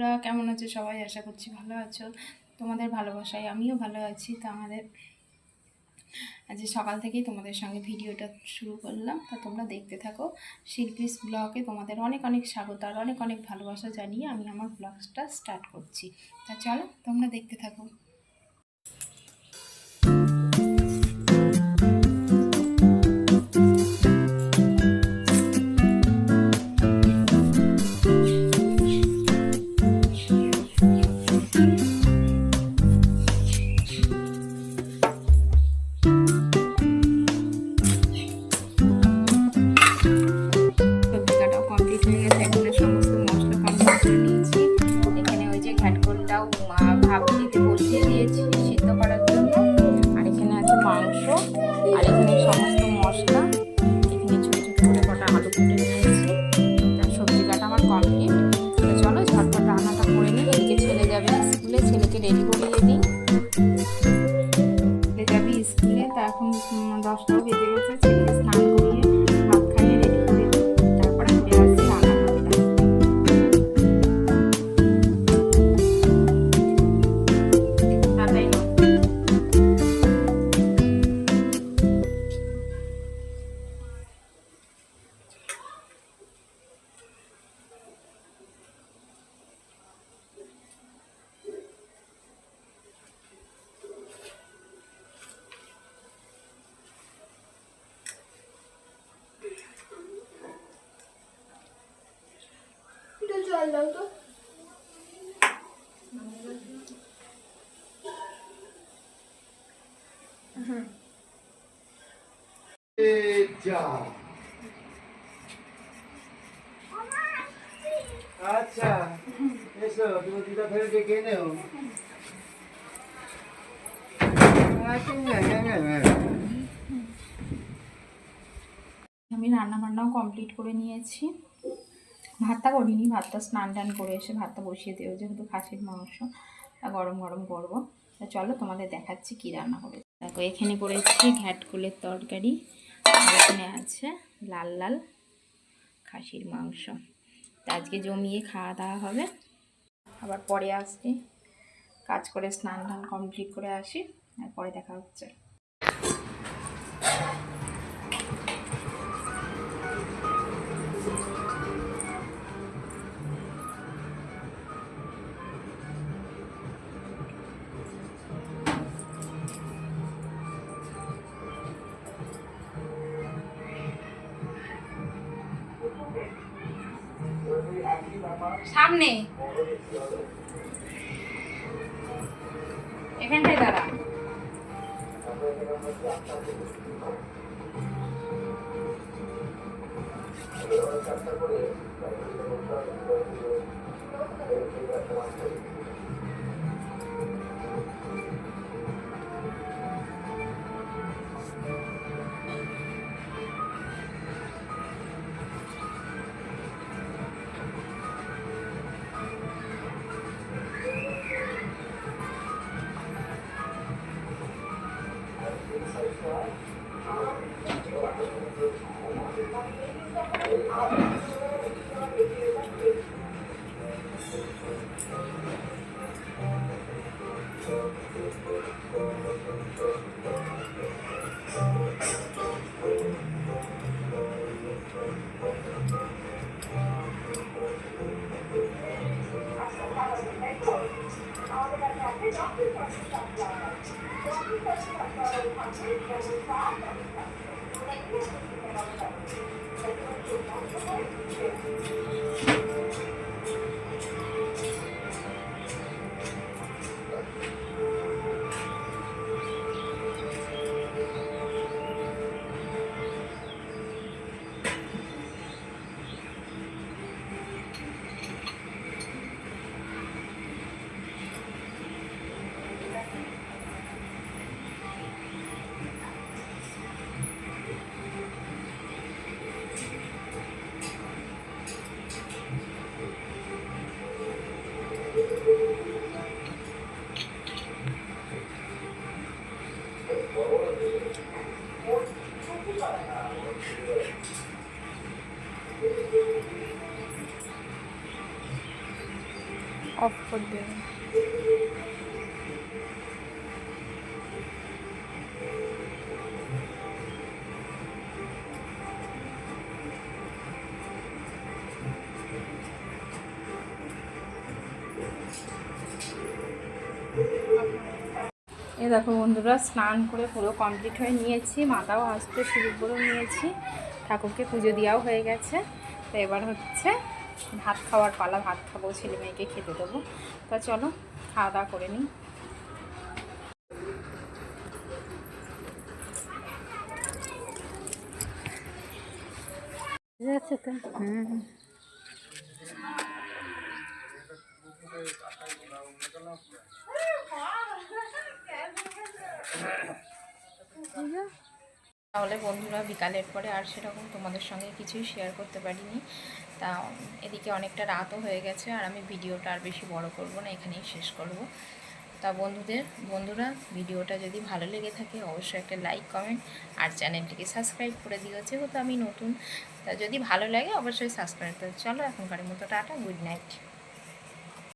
তোমরা কেমন আছো? সবাই আশা করছি ভালো আছো। তোমাদের ভালোবাসায় আমিও ভালো আছি। তো আমাদের আজ সকাল থেকেই তোমাদের সঙ্গে ভিডিওটা শুরু করলাম। তা তোমরা দেখতে থাকো শিল্পীস ব্লগে। তোমাদের অনেক অনেক স্বাগত আর অনেক অনেক ভালোবাসা জানিয়ে আমি আমার ব্লগটা স্টার্ট করছি। তা চলো, তোমরা দেখতে থাকো। ঘাটকোলটাও ভাপ দিতে বসিয়ে দিয়েছি সিদ্ধ করার জন্য। আর এখানে আছে মাংস আর এখানে সমস্ত মশলা। এখানে ছোটো ছোটো করে কটা আলু কেটে নিয়েছি। তার সবজি কাটা আমার কমপ্লিট চলো ঝটপট রান্নাটা করে নিই। এদিকে ছেলে যাবে স্কুলে ছেলেকে রেডি করিয়ে দিই। ছেলে যাবে স্কুলে তা এখন উম, যা আচ্ছা এসো তুমি দুটা ফেলে ডেকে নেও। আমি রান্না বান্নাও কমপ্লিট করে নিয়েছি ভাতটা করিনি, ভাতটা স্নান টান করে এসে ভাতটা বসিয়ে দেবো যেহেতু খাসির মাংস গরম গরম করব। তা চলো তোমাদের দেখাচ্ছি কি রান্না করে দেখো, এখানে করেছি ঘ্যাটকুলের তরকারি এখানে আছে লাল লাল খাসির মাংস। তা আজকে জমিয়ে খাওয়া দাওয়া হবে। আবার পরে আসছি, কাজ করে স্নান টান কমপ্লিট করে আসি, আর পরে দেখা হচ্ছে। সামনে। এখানটায় দাঁড়া। করে অফ করে দেবেন এ দেখো বন্ধুরা, স্নান করে পুরো কমপ্লিট হয়ে নিয়েছি। মাথাও আসতে শুরু করে নিয়েছি। ঠাকুরকে পুজো দেওয়াও হয়ে গেছে। তো এবার হচ্ছে ভাত খাওয়ার পালা, ভাত খাব, ছেলে মেয়েকে খেতে দেবো। তা চলো, খাওয়া দাওয়া করে নিই। হুম। তাহলে বন্ধুরা বিকালের পরে আর সেরকম তোমাদের সঙ্গে কিছুই শেয়ার করতে পারিনি। তা, এদিকে অনেকটা রাতও হয়ে গেছে আর আমি ভিডিওটা আর বেশি বড় করব না, এখানেই শেষ করব। তা বন্ধুদের, বন্ধুরা, ভিডিওটা যদি ভালো লেগে থাকে অবশ্যই একটা লাইক কমেন্ট আর চ্যানেলটিকে সাবস্ক্রাইব করে দিও। যেহেতু আমি নতুন, তা যদি ভালো লাগে অবশ্যই সাবস্ক্রাইব করো। চলো এখনকার মতো টাটা গুড নাইট